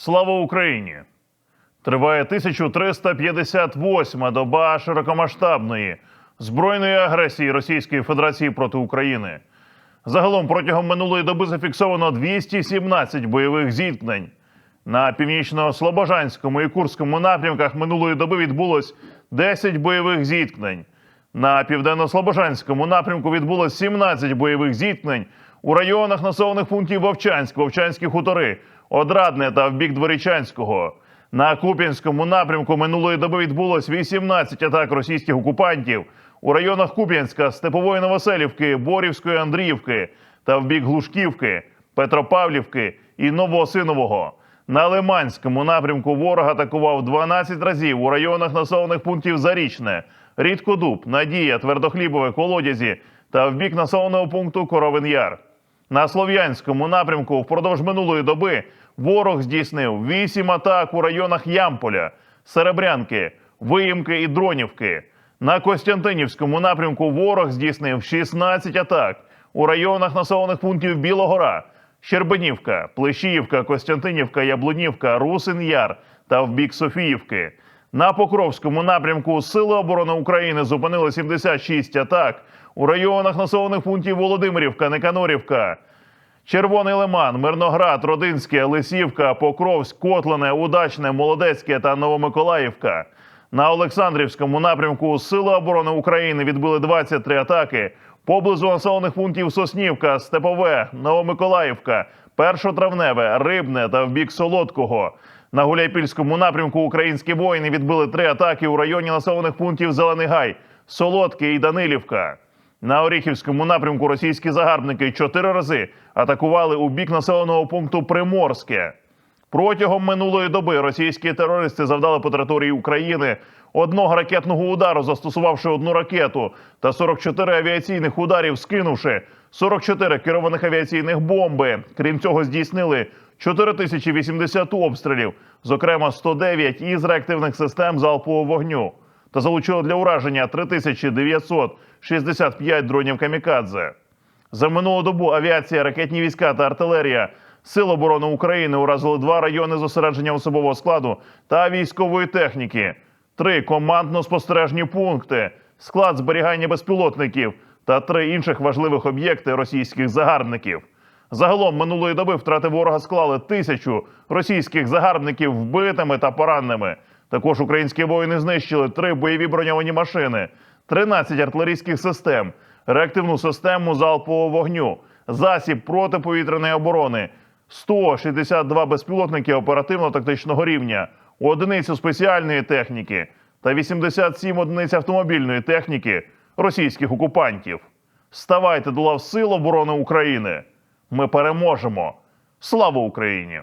Слава Україні! Триває 1358-ма доба широкомасштабної збройної агресії Російської Федерації проти України. Загалом протягом минулої доби зафіксовано 217 бойових зіткнень. На північно-слобожанському і Курському напрямках минулої доби відбулось 10 бойових зіткнень. На південно-слобожанському напрямку відбулось 17 бойових зіткнень у районах населених пунктів Вовчанськ, Вовчанські хутори, Одрадне та в бік Дворічанського. На Куп'янському напрямку минулої доби відбулось 18 атак російських окупантів у районах Куп'янська, Степової Новоселівки, Борівської Андріївки та в бік Глушківки, Петропавлівки і Новоосинового. На Лиманському напрямку ворог атакував 12 разів у районах населених пунктів Зарічне, Рідкодуб, Надія, Твердохлібове, Колодязі та в бік населеного пункту Коровин Яр. На Слов'янському напрямку впродовж минулої доби ворог здійснив 8 атак у районах Ямполя, Серебрянки, Виїмки і Дронівки. На Костянтинівському напрямку ворог здійснив 16 атак у районах населених пунктів Білогора, Щербинівка, Плещіївка, Костянтинівка, Яблунівка, Русин Яр та в бік Софіївки. На Покровському напрямку Сили оборони України зупинили 76 атак у районах населених пунктів Володимирівка, Неканорівка, Червоний Лиман, Мирноград, Родинське, Лисівка, Покровськ, Котлине, Удачне, Молодецьке та Новомиколаївка. На Олександрівському напрямку Сили оборони України відбили 23 атаки поблизу населених пунктів Соснівка, Степове, Новомиколаївка, Першотравневе, Рибне та в бік Солодкого. На Гуляйпільському напрямку українські воїни відбили три атаки у районі населених пунктів Зелений Гай, Солодке і Данилівка. На Оріхівському напрямку російські загарбники чотири рази атакували у бік населеного пункту Приморське. Протягом минулої доби російські терористи завдали по території України одного ракетного удару, застосувавши одну ракету, та 44 авіаційних ударів, скинувши 44 керованих авіаційних бомби. Крім цього, здійснили 4080 обстрілів, зокрема 109 із реактивних систем залпового вогню, та залучили для ураження 3965 дронів камікадзе. За минулу добу авіація, ракетні війська та артилерія Сил оборони України уразили два райони зосередження особового складу та військової техніки, три командно-спостережні пункти, склад зберігання безпілотників та три інших важливих об'єкти російських загарбників. Загалом минулої доби втрати ворога склали тисячу російських загарбників вбитими та пораненими. Також українські воїни знищили три бойові броньовані машини, 13 артилерійських систем, реактивну систему залпового вогню, засіб протиповітряної оборони, 162 безпілотники оперативно-тактичного рівня, одиницю спеціальної техніки та 87 одиниць автомобільної техніки російських окупантів. Ставайте до лав Сил оборони України. Ми переможемо. Слава Україні!